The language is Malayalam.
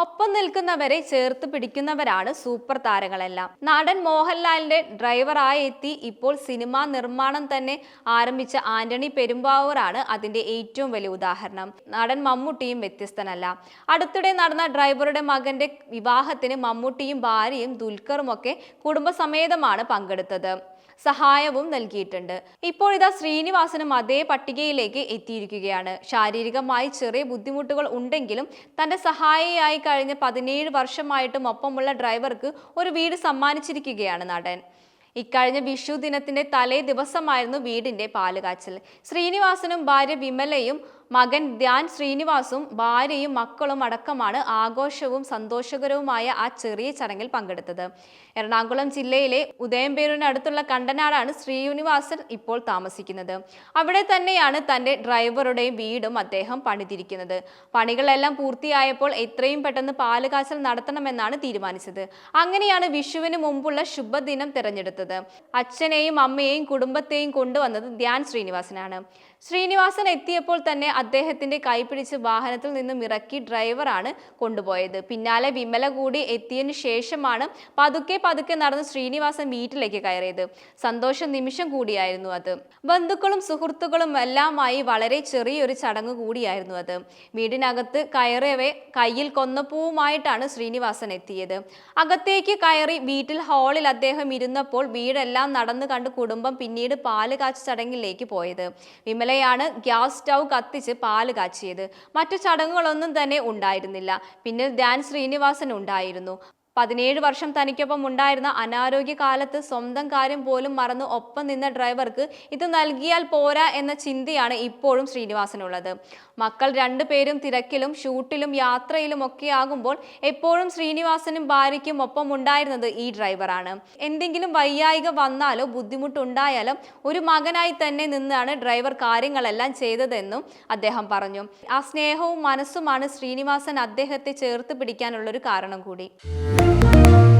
ഒപ്പം നിൽക്കുന്നവരെ ചേർത്ത് പിടിക്കുന്നവരാണ് സൂപ്പർ താരങ്ങളെല്ലാം. നടൻ മോഹൻലാലിന്റെ ഡ്രൈവറായി എത്തി ഇപ്പോൾ സിനിമാ നിർമ്മാണം തന്നെ ആരംഭിച്ച ആന്റണി പെരുമ്പാവൂറാണ് അതിന്റെ ഏറ്റവും വലിയ ഉദാഹരണം. നടൻ മമ്മൂട്ടിയും വ്യത്യസ്തനല്ല. അടുത്തിടെ നടന്ന ഡ്രൈവറുടെ മകന്റെ വിവാഹത്തിന് മമ്മൂട്ടിയും ഭാര്യയും ദുൽഖറും ഒക്കെ കുടുംബസമേതമാണ് പങ്കെടുത്തത്. സഹായവും നൽകിയിട്ടുണ്ട്. ഇപ്പോൾ ഇതാ ശ്രീനിവാസനും അതേ പട്ടികയിലേക്ക് എത്തിയിരിക്കുകയാണ്. ശാരീരികമായി ചെറിയ ബുദ്ധിമുട്ടുകൾ ഉണ്ടെങ്കിലും തന്റെ സഹായിയായി കഴിഞ്ഞ പതിനേഴ് വർഷമായിട്ടും ഒപ്പമുള്ള ഡ്രൈവർക്ക് ഒരു വീട് സമ്മാനിച്ചിരിക്കുകയാണ് നടൻ. ഇക്കഴിഞ്ഞ വിഷു ദിനത്തിന്റെ തലേ ദിവസമായിരുന്നു വീടിന്റെ പാലുകാച്ചൽ. ശ്രീനിവാസനും ഭാര്യ വിമലയും മകൻ ധ്യാൻ ശ്രീനിവാസും ഭാര്യയും മക്കളും അടക്കമാണ് ആഘോഷവും സന്തോഷകരവുമായ ആ ചെറിയ ചടങ്ങിൽ പങ്കെടുത്തത്. എറണാകുളം ജില്ലയിലെ ഉദയംപേരൂരിനടുത്തുള്ള കണ്ടനാടാണ് ശ്രീനിവാസൻ ഇപ്പോൾ താമസിക്കുന്നത്. അവിടെ തന്നെയാണ് തന്റെ ഡ്രൈവറുടെയും വീടും അദ്ദേഹം പണിതിരിക്കുന്നത്. പണികളെല്ലാം പൂർത്തിയായപ്പോൾ എത്രയും പെട്ടെന്ന് പാലുകാച്ചൽ നടത്തണമെന്നാണ് തീരുമാനിച്ചത്. അങ്ങനെയാണ് വിഷുവിന് മുമ്പുള്ള ശുഭദിനം തിരഞ്ഞെടുത്തത്. അച്ഛനെയും അമ്മയെയും കുടുംബത്തെയും കൊണ്ടുവന്നത് ധ്യാൻ ശ്രീനിവാസനാണ്. ശ്രീനിവാസൻ എത്തിയപ്പോൾ തന്നെ അദ്ദേഹത്തിന്റെ കൈപിടിച്ച് വാഹനത്തിൽ നിന്നും ഇറക്കി ഡ്രൈവറാണ് കൊണ്ടുപോയത്. പിന്നാലെ വിമല കൂടി എത്തിയതിനു ശേഷമാണ് പതുക്കെ പതുക്കെ നടന്ന് ശ്രീനിവാസൻ വീട്ടിലേക്ക് കയറിയത്. സന്തോഷ നിമിഷം കൂടിയായിരുന്നു അത്. ബന്ധുക്കളും സുഹൃത്തുക്കളും എല്ലാമായി വളരെ ചെറിയൊരു ചടങ്ങ് കൂടിയായിരുന്നു അത്. വീടിനകത്ത് കയറിയവേ കയ്യിൽ കൊന്നപ്പൂവുമായിട്ടാണ് ശ്രീനിവാസൻ എത്തിയത്. അകത്തേക്ക് കയറി വീട്ടിൽ ഹാളിൽ അദ്ദേഹം ഇരുന്നപ്പോൾ വീടെല്ലാം നടന്നു കണ്ട് കുടുംബം പിന്നീട് പാൽ കാച്ചു ചടങ്ങിലേക്ക് പോയത്. വിമലയാണ് ഗ്യാസ് സ്റ്റൗ കത്തിച്ച് പാൽ കാച്ചിയത്. മറ്റു ചടങ്ങുകളൊന്നും തന്നെ ഉണ്ടായിരുന്നില്ല. പിന്നിൽ ധ്യാൻ ശ്രീനിവാസൻ ഉണ്ടായിരുന്നു. പതിനേഴ് വർഷം തനിക്കൊപ്പം ഉണ്ടായിരുന്ന അനാരോഗ്യ കാലത്ത് സ്വന്തം കാര്യം പോലും മറന്ന് ഒപ്പം നിന്ന ഡ്രൈവർക്ക് ഇത് നൽകിയാൽ പോരാ എന്ന ചിന്തയാണ് ഇപ്പോഴും ശ്രീനിവാസനുള്ളത്. മക്കൾ രണ്ടുപേരും തിരക്കിലും ഷൂട്ടിലും യാത്രയിലും ഒക്കെ ആകുമ്പോൾ എപ്പോഴും ശ്രീനിവാസനും ഭാര്യയ്ക്കും ഒപ്പം ഉണ്ടായിരുന്നത് ഈ ഡ്രൈവറാണ്. എന്തെങ്കിലും വയ്യായിക വന്നാലോ ബുദ്ധിമുട്ടുണ്ടായാലും ഒരു മകനായി തന്നെ നിന്നാണ് ഡ്രൈവർ കാര്യങ്ങളെല്ലാം ചെയ്തതെന്നും അദ്ദേഹം പറഞ്ഞു. ആ സ്നേഹവും മനസ്സുമാണ് ശ്രീനിവാസൻ അദ്ദേഹത്തെ ചേർത്ത് പിടിക്കാനുള്ളൊരു കാരണം കൂടി. Música